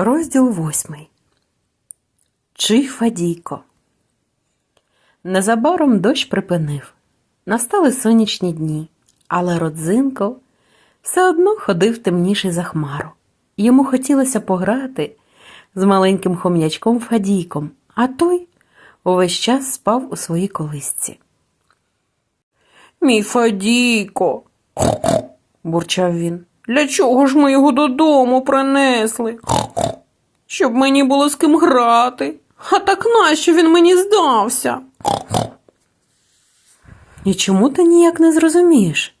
Розділ восьмий. Чий Фадійко. Незабаром дощ припинив. Настали сонячні дні, але родзинко все одно ходив темніший за хмару. Йому хотілося пограти з маленьким хом'ячком Фадійком, а той увесь час спав у своїй колисці. Мій Фадійко, бурчав він. Для чого ж ми його додому принесли? Щоб мені було з ким грати. А так нащо він мені здався? І чому ти ніяк не зрозумієш?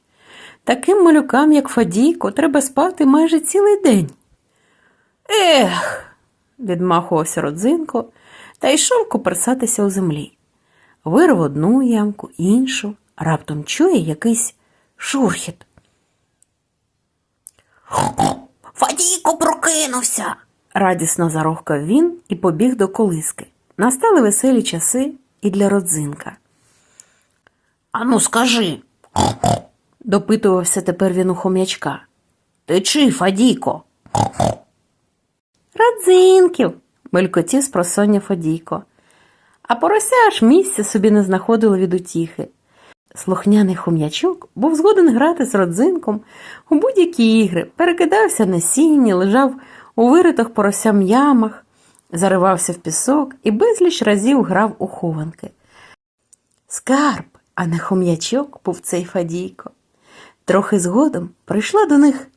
Таким малюкам, як Фадійко, треба спати майже цілий день. Ех, відмахувався родзинко та йшов коперсатися у землі. Вирв одну ямку, іншу, раптом чує якийсь шурхіт. Фадійко прокинувся. Радісно зарохкав він і побіг до колиски. Настали веселі часи і для родзинка. Ану, скажи, Допитувався тепер він у хом'ячка. ти чий, Фадійко? Родзинків. белькотів з просоння Фадійко. А порося аж місця собі не знаходило від утіхи. Слухняний хом'ячок був згоден грати з родзинком у будь-які ігри, перекидався на сіні, лежав у виритих поросям ямах, заривався в пісок і безліч разів грав у хованки. Скарб, а не хом'ячок, був цей Фадійко. Трохи згодом прийшла до них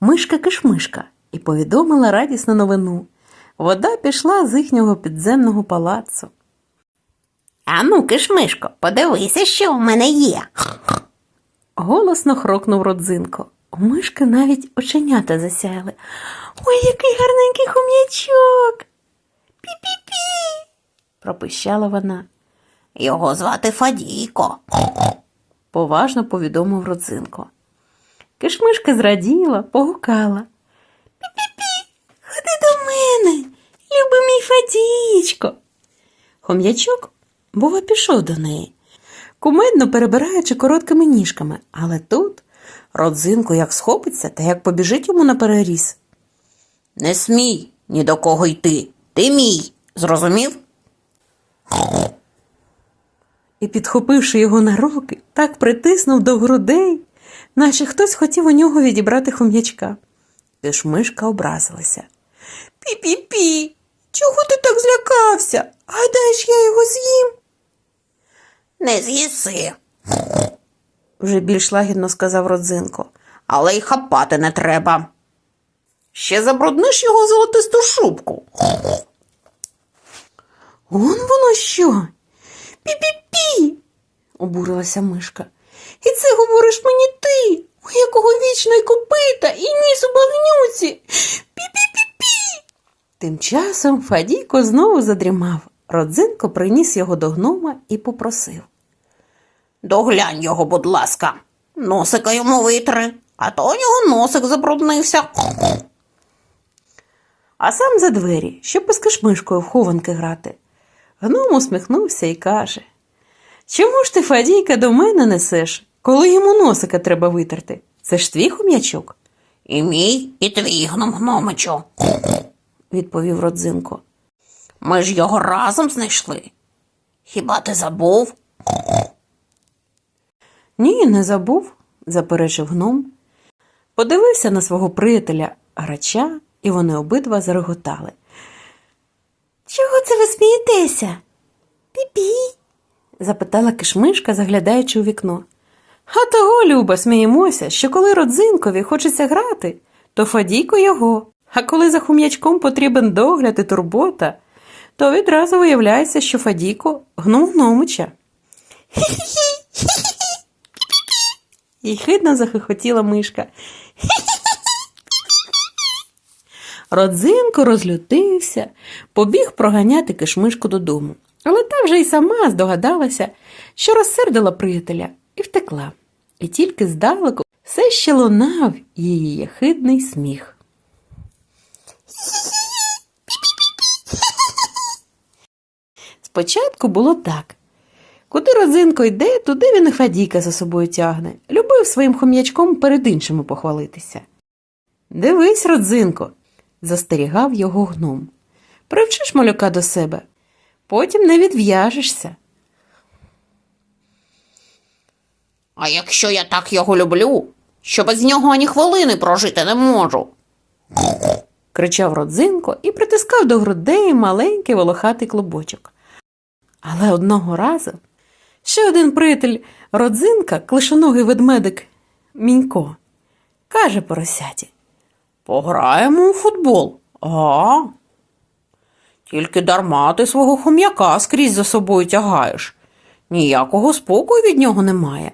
мишка-кишмишка і повідомила радісну новину. Вода пішла з їхнього підземного палацу. Ану, кишмишко, подивися, що в мене є. Голосно хрокнув родзинко. У мишки навіть оченята засяяли. Ой, який гарненький хом'ячок. Пі-пі-пі. пропищала вона. Його звати Фадійко. поважно повідомив родзинко. Кишмишка зраділа, погукала. Пі-пі-пі, ходи до мене, любий мій Фадічко. Хом'ячок, бува, пішов до неї, кумедно перебираючи короткими ніжками, але тут родзинко як схопиться та як побіжить йому на переріз. Не смій ні до кого йти. Ти мій. Зрозумів? і, підхопивши його на руки, так притиснув до грудей, наче хтось хотів у нього відібрати хом'ячка. Кишмишка образилася. Пі-пі-пі, чого ти так злякався? Гадаєш, я його з'їм? Не з'їси, вже більш лагідно сказав родзинко. але й хапати не треба. Ще забрудниш його золотисту шубку. Он воно що? Пі-пі-пі, обурилася мишка. І це говориш мені ти, у якого вічно й копита, і ніс у багнюці. Пі-пі-пі-пі. Тим часом Фадійко знову задрімав. Родзинко приніс його до гнома і попросив. Доглянь його, будь ласка. Носика йому витри, а то у нього носик забруднився. а сам за двері, щоб із кишмишкою в хованки грати. Гном усміхнувся і каже: Чому ж ти, Фадійка, до мене несеш, коли йому носика треба витерти? Це ж твій хом'ячок, І мій, і твій гном гномичу. відповів родзинко. Ми ж його разом знайшли. Хіба ти забув? Ні, не забув, заперечив гном. Подивився на свого приятеля грача, і вони обидва зареготали. Чого це ви смієтеся? Пі-пі, запитала кишмишка, заглядаючи у вікно. А того, Люба, сміємося, що коли родзинкові хочеться грати, то Фадійко його. А коли за хум'ячком потрібен догляд і турбота, то відразу виявляється, що Фадійко гном гномича. І хидно захихотіла мишка. Родзинко розлютився, побіг проганяти кишмишку додому. Але та вже й сама здогадалася, що розсердила приятеля і втекла. І тільки здалеку все ще лунав її єхидний сміх. Спочатку було так. Куди родзинко йде, туди він і Фадійка за собою тягне. Любив своїм хом'ячком перед іншими похвалитися. Дивись, родзинко, застерігав його гном. Привчиш малюка до себе, потім не відв'яжешся. А якщо я так його люблю, що без нього ані хвилини прожити не можу. кричав родзинко і притискав до грудей маленький волохатий клубочок. Але одного разу ще один приятель родзинка, клишоногий ведмедик Мінько, каже поросяті. Пограємо у футбол. А? Тільки дарма ти свого хом'яка скрізь за собою тягаєш. Ніякого спокою від нього немає.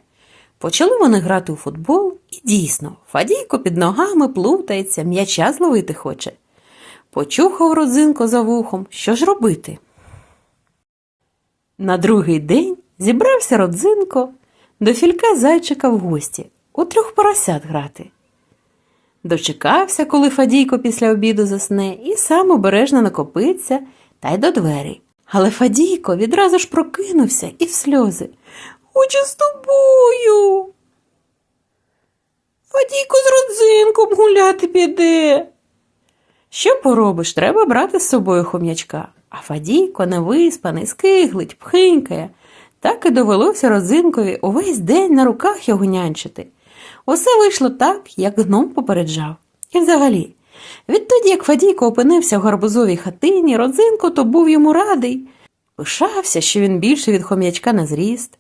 Почали вони грати у футбол, і дійсно, Фадійко під ногами плутається, м'яча зловити хоче. Почухав родзинко за вухом, що ж робити. На другий день зібрався родзинко до філька зайчика в гості у трьох поросят грати. Дочекався, коли Фадійко після обіду засне, і сам обережно накопиться та й до двері. Але Фадійко відразу ж прокинувся і в сльози. Хочу з тобою. Фадійко з родзинком гуляти піде. Що поробиш, треба брати з собою хом'ячка. А Фадійко невиспаний, скиглить, пхинькає. Так і довелося родзинкові увесь день на руках його нянчити. Усе вийшло так, як гном попереджав. І взагалі, відтоді, як Фадійко опинився в гарбузовій хатині, родзинко то був йому радий. Пишався, що він більше від хом'ячка на зріст,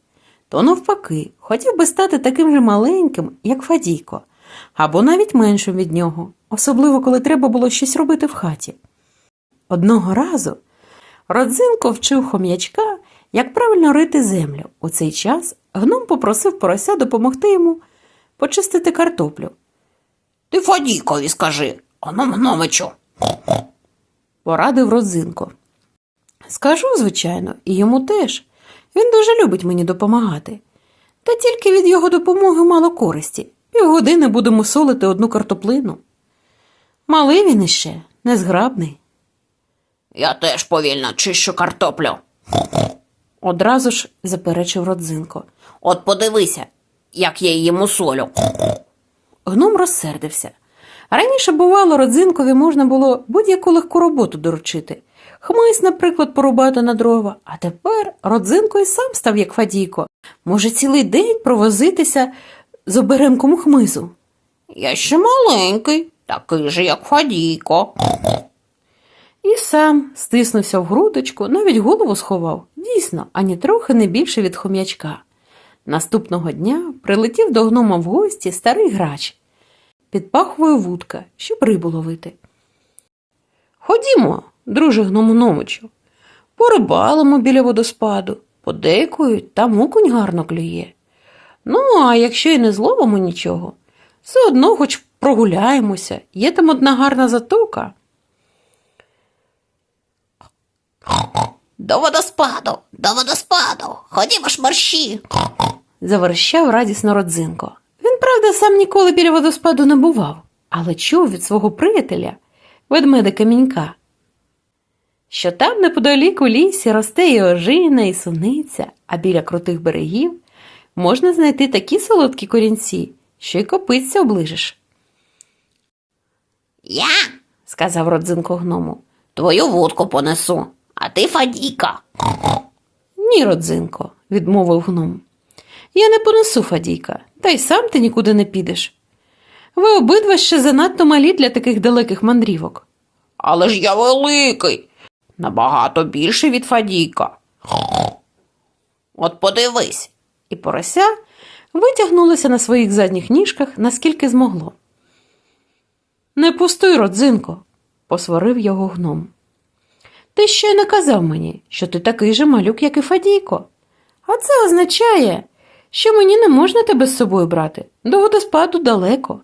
то навпаки, хотів би стати таким же маленьким, як Фадійко, або навіть меншим від нього, особливо коли треба було щось робити в хаті. Одного разу Родзинко вчив хом'ячка, як правильно рити землю. У цей час гном попросив порося допомогти йому почистити картоплю. Ти Фадійкові скажи, оном гномичу. Порадив Родзинко. Скажу, звичайно, і йому теж. Він дуже любить мені допомагати. Та тільки від його допомоги мало користі. Півгодини будемо солити одну картоплину. Малий він іще, незграбний. Я теж повільно чищу картоплю. Одразу ж заперечив Родзинко. От подивися, як я її мусолю. Гном розсердився. Раніше, бувало, родзинкові можна було будь-яку легку роботу доручити. Хмис, наприклад, порубати на дрова, а тепер родзинко і сам став як Фадійко. Може цілий день провозитися з оберемком хмизу. Я ще маленький, такий же, як Фадійко. І сам стиснувся в грудочку, навіть голову сховав. Дійсно, ані трохи не більше від хом'ячка. Наступного дня прилетів до гнома в гості старий грач під пахвою вудка, щоб рибу ловити. Ходімо, друже гному гномичу, порибалимо біля водоспаду, подейкують, там окунь гарно клює. Ну, а якщо і не зловимо нічого, все одно хоч прогуляємося, є там одна гарна затока. До водоспаду, до водоспаду. Ходімо ж мерщі. заверещав радісно родзинко. Він, правда, сам ніколи біля водоспаду не бував, але чув від свого приятеля, ведмедика Мінька, що там неподалік у лісі росте і ожина, і суниця, а біля крутих берегів можна знайти такі солодкі корінці, що й копиться оближиш, Я сказав родзинко гному. твою вудку понесу, а ти Фадійка. Ні, родзинко, відмовив гном. Я не понесу Фадійка, та й сам ти нікуди не підеш. Ви обидва ще занадто малі для таких далеких мандрівок. Але ж я великий, набагато більше від Фадійка. От подивись. І порося витягнулося на своїх задніх ніжках, наскільки змогло. Не пустуй, родзинко, посварив його гном. Ти ще й наказав мені, що ти такий же малюк, як і Фадійко. А це означає, що мені не можна тебе з собою брати, до водоспаду далеко.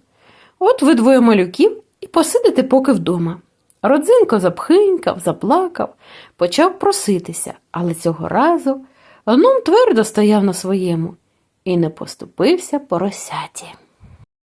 От ви двоє малюків і посидите поки вдома. Родзинко запхинькав, заплакав, почав проситися, але цього разу гном твердо стояв на своєму і не поступився поросяті.